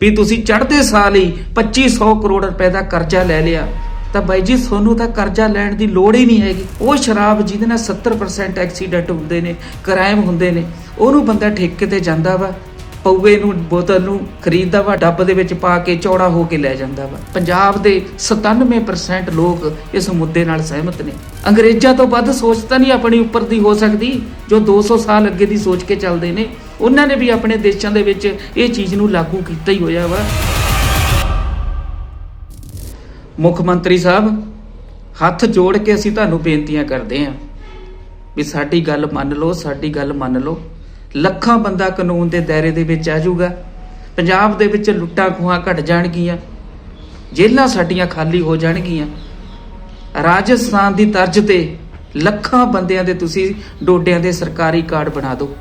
ਵੀ ਤੁਸੀਂ ਚੜ੍ਹਦੇ ਸਾਲ ਹੀ 2500 ਕਰੋੜ ਰੁਪਏ ਦਾ ਕਰਜ਼ਾ ਲੈ ਲਿਆ। ਤਾਂ ਬਾਈ ਜੀ, ਤੁਹਾਨੂੰ ਤਾਂ ਕਰਜ਼ਾ ਲੈਣ ਦੀ ਲੋੜ ਹੀ ਨਹੀਂ ਹੈਗੀ। ਉਹ ਸ਼ਰਾਬ ਜਿਹਦੇ ਨਾਲ 70% ਐਕਸੀਡੈਂਟ ਹੁੰਦੇ ਨੇ ਕ੍ਰਾਈਮ ਹੁੰਦੇ ਨੇ, ਉਹਨੂੰ ਬੰਦਾ ਠੇਕੇ ਤੇ ਜਾਂਦਾ ਵਾ, ਪਊਏ ਨੂੰ, ਬੋਤਲ ਨੂੰ ਖਰੀਦਦਾ ਵਾ, ਡੱਬ ਦੇ ਵਿੱਚ ਪਾ ਕੇ ਚੌੜਾ ਹੋ ਕੇ ਲੈ ਜਾਂਦਾ ਵਾ। ਪੰਜਾਬ ਦੇ 97% ਲੋਕ ਇਸ ਮੁੱਦੇ ਨਾਲ ਸਹਿਮਤ ਨੇ। ਅੰਗਰੇਜ਼ਾਂ ਤੋਂ ਵੱਧ ਸੋਚ ਤਾਂ ਨਹੀਂ ਆਪਣੀ ਉੱਪਰ ਦੀ ਹੋ ਸਕਦੀ, ਜੋ 200 ਸਾਲ ਅੱਗੇ ਦੀ ਸੋਚ ਕੇ ਚੱਲਦੇ ਨੇ। ਉਹਨਾਂ ਨੇ ਵੀ ਆਪਣੇ ਦੇਸ਼ਾਂ ਦੇ ਵਿੱਚ ਇਹ ਚੀਜ਼ ਨੂੰ ਲਾਗੂ ਕੀਤਾ ਹੀ ਹੋਇਆ ਵਾ। ਮੁੱਖ ਮੰਤਰੀ ਸਾਹਿਬ, ਹੱਥ ਜੋੜ ਕੇ ਅਸੀਂ ਤੁਹਾਨੂੰ ਬੇਨਤੀਆਂ ਕਰਦੇ ਹਾਂ ਵੀ ਸਾਡੀ ਗੱਲ ਮੰਨ ਲਓ, ਸਾਡੀ ਗੱਲ ਮੰਨ ਲਓ। ਲੱਖਾਂ ਬੰਦਾ ਕਾਨੂੰਨ ਦੇ ਦਾਇਰੇ ਦੇ ਵਿੱਚ ਆ ਜਾਊਗਾ। ਪੰਜਾਬ ਦੇ ਵਿੱਚ ਲੁੱਟਾਂ ਖੋਹਾਂ ਘਟ ਜਾਣਗੀਆਂ। ਜੇਲ੍ਹਾਂ ਸਾਡੀਆਂ ਖਾਲੀ ਹੋ ਜਾਣਗੀਆਂ। ਰਾਜਸਥਾਨ ਦੀ ਤਰਜ਼ ਤੇ ਲੱਖਾਂ ਬੰਦਿਆਂ ਦੇ ਤੁਸੀਂ ਡੋਡਿਆਂ ਦੇ ਸਰਕਾਰੀ ਕਾਰਡ ਬਣਾ ਦਿਓ।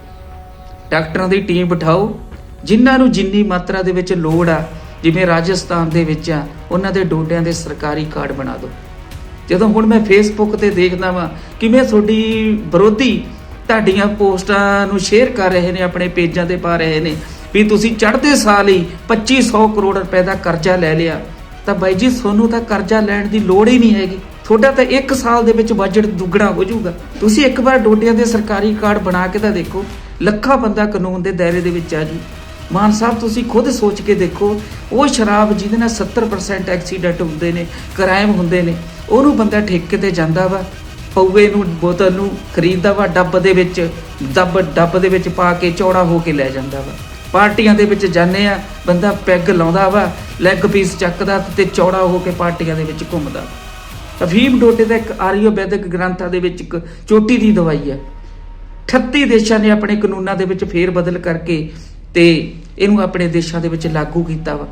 ਡਾਕਟਰਾਂ ਦੀ ਟੀਮ ਬਿਠਾਓ, ਜਿਨ੍ਹਾਂ ਨੂੰ ਜਿੰਨੀ ਮਾਤਰਾ ਦੇ ਵਿੱਚ ਲੋੜ ਆ, ਜਿਵੇਂ ਰਾਜਸਥਾਨ ਦੇ ਵਿੱਚ ਆ, ਉਹਨਾਂ ਦੇ ਡੋਡਿਆਂ ਦੇ ਸਰਕਾਰੀ ਕਾਰਡ ਬਣਾ ਦਿਓ। ਜਦੋਂ ਹੁਣ ਮੈਂ ਫੇਸਬੁੱਕ ਤੇ ਦੇਖਦਾ ਵਾਂ ਕਿਵੇਂ ਤੁਹਾਡੀ ਵਿਰੋਧੀ ਤੁਹਾਡੀਆਂ ਪੋਸਟਾਂ ਨੂੰ ਸ਼ੇਅਰ ਕਰ ਰਹੇ ਨੇ, ਆਪਣੇ ਪੇਜਾਂ ਤੇ ਪਾ ਰਹੇ ਨੇ, ਵੀ ਤੁਸੀਂ ਚੜ੍ਹਦੇ ਸਾਲ ਹੀ 2500 ਕਰੋੜ ਰੁਪਏ ਦਾ ਕਰਜ਼ਾ ਲੈ ਲਿਆ, ਤਾਂ ਬਾਈ ਜੀ ਤੁਹਾਨੂੰ ਤਾਂ ਕਰਜ਼ਾ ਲੈਣ ਦੀ ਲੋੜ ਹੀ ਨਹੀਂ ਹੈਗੀ। ਤੁਹਾਡਾ ਤਾਂ 1 ਸਾਲ ਦੇ ਵਿੱਚ ਬਜਟ ਦੁੱਗਣਾ ਹੋ ਜਾਊਗਾ। ਤੁਸੀਂ ਇੱਕ ਵਾਰ ਡੋਡਿਆਂ ਦੇ ਸਰਕਾਰੀ ਕਾਰਡ ਬਣਾ ਕੇ ਤਾਂ ਦੇਖੋ ਲੱਖਾਂ ਬੰਦਾ ਕਾਨੂੰਨ ਦੇ ਦਾਇਰੇ ਦੇ ਵਿੱਚ ਆ ਜੀ। ਮਾਨ ਸਾਹਿਬ, ਤੁਸੀਂ ਖੁਦ ਸੋਚ ਕੇ ਦੇਖੋ, ਉਹ ਸ਼ਰਾਬ ਜਿਹਦੇ ਨਾਲ 70% ਐਕਸੀਡੈਂਟ ਹੁੰਦੇ ਨੇ ਕ੍ਰਾਈਮ ਹੁੰਦੇ ਨੇ, ਉਹਨੂੰ ਬੰਦਾ ਠੇਕੇ ਤੇ ਜਾਂਦਾ ਵਾ, ਪਊਏ ਨੂੰ, ਬੋਤਲ ਨੂੰ ਖਰੀਦਦਾ ਵਾ, ਡੱਬ ਦੇ ਵਿੱਚ, ਡੱਬ ਡੱਬ ਦੇ ਵਿੱਚ ਪਾ ਕੇ ਚੌੜਾ ਹੋ ਕੇ ਲੈ ਜਾਂਦਾ ਵਾ। ਪਾਰਟੀਆਂ ਦੇ ਵਿੱਚ ਜਾਂਦੇ ਆ, ਬੰਦਾ ਪੈਗ ਲਾਉਂਦਾ ਵਾ ਲੈਗ ਪੀਸ ਚੱਕਦਾ ਤੇ ਚੌੜਾ ਹੋ ਕੇ ਪਾਰਟੀਆਂ ਦੇ ਵਿੱਚ ਘੁੰਮਦਾ। ਅਫੀਮ ਡੋਟੇ ਦਾ ਇੱਕ ਆਰੀਓਵੈਦਿਕ ਗ੍ਰੰਥਾਂ ਦੇ ਵਿੱਚ ਇੱਕ ਚੋਟੀ ਦੀ ਦਵਾਈ ਆ। 38 ਦੇਸ਼ਾਂ ਨੇ ਆਪਣੇ ਕਾਨੂੰਨਾਂ ਦੇ ਵਿੱਚ ਫੇਰ ਬਦਲ ਕਰਕੇ ਤੇ ਇਹਨੂੰ ਆਪਣੇ ਦੇਸ਼ਾਂ ਦੇ ਵਿੱਚ ਲਾਗੂ ਕੀਤਾ ਵਾ।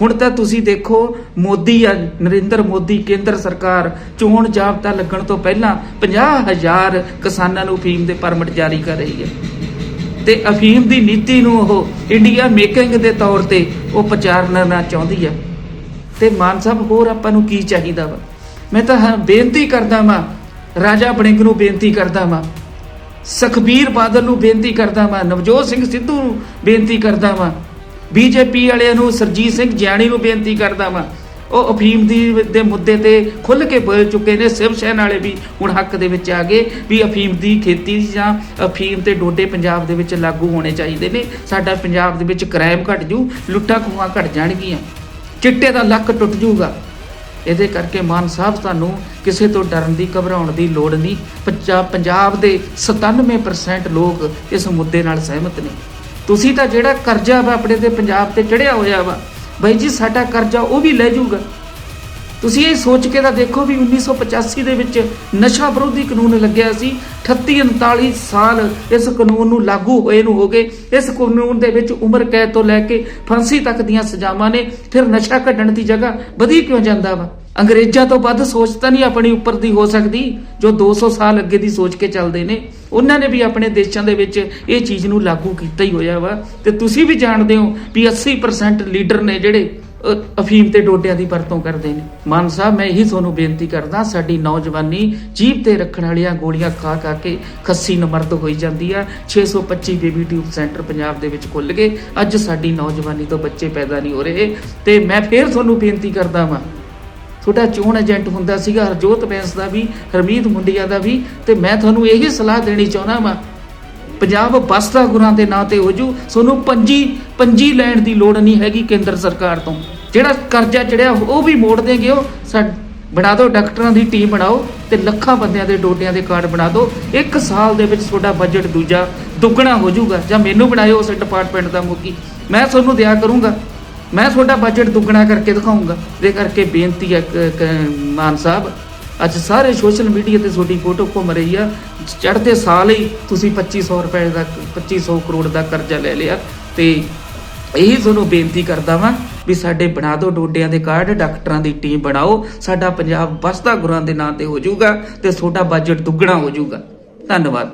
ਹੁਣ ਤਾਂ ਤੁਸੀਂ ਦੇਖੋ, ਮੋਦੀ ਆ ਨਰਿੰਦਰ ਮੋਦੀ ਕੇਂਦਰ ਸਰਕਾਰ ਚੋਣ ਜਾਬਤਾ ਲੱਗਣ ਤੋਂ ਪਹਿਲਾਂ 50000 ਕਿਸਾਨਾਂ ਨੂੰ ਅਫੀਮ ਦੇ ਪਰਮਿਟ ਜਾਰੀ ਕਰ ਰਹੀ ਹੈ। ਤੇ ਅਫੀਮ ਦੀ ਨੀਤੀ ਨੂੰ ਉਹ ਇੰਡੀਆ ਮੇਕਿੰਗ ਦੇ ਤੌਰ ਤੇ ਉਹ ਪ੍ਰਚਾਰਨਾ ਚਾਹੁੰਦੀ ਆ। ਤੇ ਮਾਨ ਸਾਹਿਬ, ਹੋਰ ਆਪਾਂ ਨੂੰ ਕੀ ਚਾਹੀਦਾ ਵਾ? ਮੈਂ ਤਾਂ ਬੇਨਤੀ ਕਰਦਾ ਵਾਂ, ਰਾਜਾ ਬੜਿੰਗ ਨੂੰ ਬੇਨਤੀ ਕਰਦਾ ਵਾਂ ਸੁਖਬੀਰ ਬਾਦਲ ਨੂੰ ਬੇਨਤੀ ਕਰਦਾ ਵਾਂ, ਨਵਜੋਤ ਸਿੰਘ ਸਿੱਧੂ ਨੂੰ ਬੇਨਤੀ ਕਰਦਾ ਵਾਂ, ਬੀਜੇਪੀ ਵਾਲਿਆਂ ਨੂੰ ਸਰਜੀਤ ਸਿੰਘ ਜਿਆਣੀ ਨੂੰ ਬੇਨਤੀ ਕਰਦਾ ਵਾਂ। ਉਹ ਅਫੀਮ ਦੀ ਦੇ ਮੁੱਦੇ ਤੇ ਖੁੱਲ ਕੇ ਬੋਲ ਚੁੱਕੇ ਨੇ, ਸਿਵ ਸੈਨ ਵਾਲੇ ਵੀ ਹੁਣ ਹੱਕ ਦੇ ਵਿੱਚ ਆ ਗਏ ਵੀ ਅਫੀਮ ਦੀ ਖੇਤੀ ਜਾਂ ਅਫੀਮ ਤੇ ਡੋਡੇ ਪੰਜਾਬ ਦੇ ਵਿੱਚ ਲਾਗੂ ਹੋਣੇ ਚਾਹੀਦੇ ਨੇ। ਸਾਡਾ ਪੰਜਾਬ ਦੇ ਵਿੱਚ ਕ੍ਰਾਈਮ ਘਟ ਜੂ, ਲੁੱਟਾਂ ਖੋਹਾਂ ਘਟ ਜਾਣਗੀਆਂ। ਚਿੱਟੇ ਦਾ ਲੱਕ ਟੁੱਟ ਜੂਗਾ। ਇਹਦੇ ਕਰਕੇ ਮਾਨ ਸਾਹਿਬ ਤੁਹਾਨੂੰ ਕਿਸੇ ਤੋਂ ਡਰਨ ਦੀ, ਘਬਰਾਉਣ ਦੀ ਲੋੜ ਨਹੀਂ। ਪੰਜਾਬ ਦੇ 97% ਲੋਕ ਇਸ ਮੁੱਦੇ ਨਾਲ ਸਹਿਮਤ ਨੇ। ਤੁਸੀਂ ਤਾਂ ਜਿਹੜਾ ਕਰਜ਼ਾ ਵਾ, ਆਪਣੇ ਤੇ ਪੰਜਾਬ ਤੇ ਚੜਿਆ ਹੋਇਆ ਵਾ, ਬਾਈ ਜੀ ਸਾਡਾ ਕਰਜ਼ਾ ਉਹ ਵੀ ਲੈ ਜਾਊਗਾ। ਤੁਸੀਂ ਇਹ ਸੋਚ ਕੇ ਤਾਂ ਦੇਖੋ ਵੀ 1985 ਦੇ ਵਿੱਚ ਨਸ਼ਾ ਵਿਰੋਧੀ ਕਾਨੂੰਨ ਲੱਗਿਆ ਸੀ 38 39 ਸਾਲ ਇਸ ਕਾਨੂੰਨ ਨੂੰ ਲਾਗੂ ਹੋਏ ਨੂੰ ਹੋ ਗਏ। ਇਸ ਕਾਨੂੰਨ ਦੇ ਵਿੱਚ ਉਮਰ ਕੈਦ ਤੋਂ ਲੈ ਕੇ ਫਾਂਸੀ ਤੱਕ ਦੀਆਂ ਸਜ਼ਾਵਾਂ ਨੇ, ਫਿਰ ਨਸ਼ਾ ਕੱਢਣ ਦੀ ਜਗ੍ਹਾ ਵਧੀ ਕਿਉਂ ਜਾਂਦਾ ਵਾ? ਅੰਗਰੇਜ਼ਾਂ ਤੋਂ ਵੱਧ ਸੋਚ ਤਾਂ ਨਹੀਂ ਆਪਣੀ ਉੱਪਰ ਦੀ ਹੋ ਸਕਦੀ, ਜੋ 200 ਸਾਲ ਅੱਗੇ ਦੀ ਸੋਚ ਕੇ ਚੱਲਦੇ ਨੇ। ਉਹਨਾਂ ਨੇ ਵੀ ਆਪਣੇ ਦੇਸ਼ਾਂ ਦੇ ਵਿੱਚ ਇਹ ਚੀਜ਼ ਨੂੰ ਲਾਗੂ ਕੀਤਾ ਹੀ ਹੋਇਆ ਵਾ। ਤੇ ਤੁਸੀਂ ਵੀ ਜਾਣਦੇ ਹੋ ਵੀ 80% ਲੀਡਰ ਨੇ ਜਿਹੜੇ ਅਫੀਮ ਤੇ ਡੋਡਿਆਂ ਦੀ ਵਰਤੋਂ ਕਰਦੇ ਨੇ। ਮਾਨ ਸਾਹਿਬ, ਮੈਂ ਇਹੀ ਤੁਹਾਨੂੰ ਬੇਨਤੀ ਕਰਦਾ, ਸਾਡੀ ਨੌਜਵਾਨੀ ਜੀਭ ਤੇ ਰੱਖਣ ਵਾਲੀਆਂ ਗੋਲੀਆਂ ਖਾ ਖਾ ਕੇ ਖੱਸੀ ਨਮਰਦ ਹੋਈ ਜਾਂਦੀ ਆ। 625 ਬੇਬੀ ਟਿਊਬ ਸੈਂਟਰ ਪੰਜਾਬ ਦੇ ਵਿੱਚ ਖੁੱਲ ਗਏ। ਅੱਜ ਸਾਡੀ ਨੌਜਵਾਨੀ ਤੋਂ ਬੱਚੇ ਪੈਦਾ ਨਹੀਂ ਹੋ ਰਹੇ। ਤੇ ਮੈਂ ਫੇਰ ਤੁਹਾਨੂੰ ਬੇਨਤੀ ਕਰਦਾ ਵਾਂ, ਤੁਹਾਡਾ ਚੋਣ ਏਜੰਟ ਹੁੰਦਾ ਸੀਗਾ, ਹਰਜੋਤ ਬੈਂਸ ਦਾ ਵੀ, ਹਰਮੀਤ ਮੁੰਡਿਆ ਦਾ ਵੀ। ਤੇ ਮੈਂ ਤੁਹਾਨੂੰ ਇਹੀ ਸਲਾਹ ਦੇਣੀ ਚਾਹੁੰਦਾ ਵਾਂ ਪੰਜਾਬ ਬਸਦਾ ਗੁਰਾਂ ਦੇ ਨਾਂ ਤੇ ਹੋ ਜੂ। ਤੁਹਾਨੂੰ ਪੰਜੀ ਪੰਜੀ ਲੈਣ ਦੀ ਲੋੜ ਨਹੀਂ ਹੈਗੀ ਕੇਂਦਰ ਸਰਕਾਰ ਤੋਂ। ਜਿਹੜਾ ਕਰਜ਼ਾ ਚੜਿਆ, ਉਹ ਵੀ ਮੋੜ ਦੇਗੇ ਉਹ। ਸਾ- ਬਣਾ ਦਿਓ, ਡਾਕਟਰਾਂ ਦੀ ਟੀਮ ਬਣਾਓ ਤੇ ਲੱਖਾਂ ਬੰਦਿਆਂ ਦੇ ਡੋਡਿਆਂ ਦੇ ਕਾਰਡ ਬਣਾ ਦਿਓ। ਇੱਕ ਸਾਲ ਦੇ ਵਿੱਚ ਤੁਹਾਡਾ ਬਜਟ ਦੂਜਾ ਦੁੱਗਣਾ ਹੋ ਜਾਊਗਾ ਜਾਂ ਮੈਨੂੰ ਬਣਾਇਓ ਉਸ ਡਿਪਾਰਟਮੈਂਟ ਦਾ ਮੁਖੀ ਮੈਂ ਤੁਹਾਨੂੰ ਦਿਆ ਕਰੂੰਗਾ। ਮੈਂ ਤੁਹਾਡਾ ਬਜਟ ਦੁੱਗਣਾ ਕਰਕੇ ਦਿਖਾਉਂਗਾ। ਇਹ ਕਰਕੇ ਬੇਨਤੀ ਹੈ ਕ- ਮਾਨ ਸਾਹਿਬ। ਅੱਜ ਸਾਰੇ ਸੋਸ਼ਲ ਮੀਡੀਆ ਤੇ ਤੁਹਾਡੀ ਫੋਟੋ ਘੁੰਮ ਰਹੀ ਆ। ਚੜ੍ਹਦੇ ਸਾਲ ਹੀ ਤੁਸੀਂ 2500 ਰੁਪਏ ਦਾ 2500 ਕਰੋੜ ਦਾ ਕਰਜ਼ਾ ਲੈ ਲਿਆ। ਤੇ ਇਹੀ ਤੁਹਾਨੂੰ ਬੇਨਤੀ ਕਰਦਾ ਵਾਂ ਵੀ ਸਾਡੇ ਬਣਾ ਦਿਓ ਡੋਡਿਆਂ ਦੇ ਕਾਰਡ, ਡਾਕਟਰਾਂ ਦੀ ਟੀਮ ਬਣਾਓ। ਸਾਡਾ ਪੰਜਾਬ ਬਸਤਾ ਗੁਰਾਂ ਦੇ ਨਾਂ ਤੇ ਹੋ ਜਾਊਗਾ ਤੇ ਤੁਹਾਡਾ ਬਜਟ ਦੁੱਗਣਾ ਹੋ ਜਾਊਗਾ। ਧੰਨਵਾਦ।